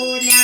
Hola.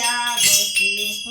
આવ્યા ગોતી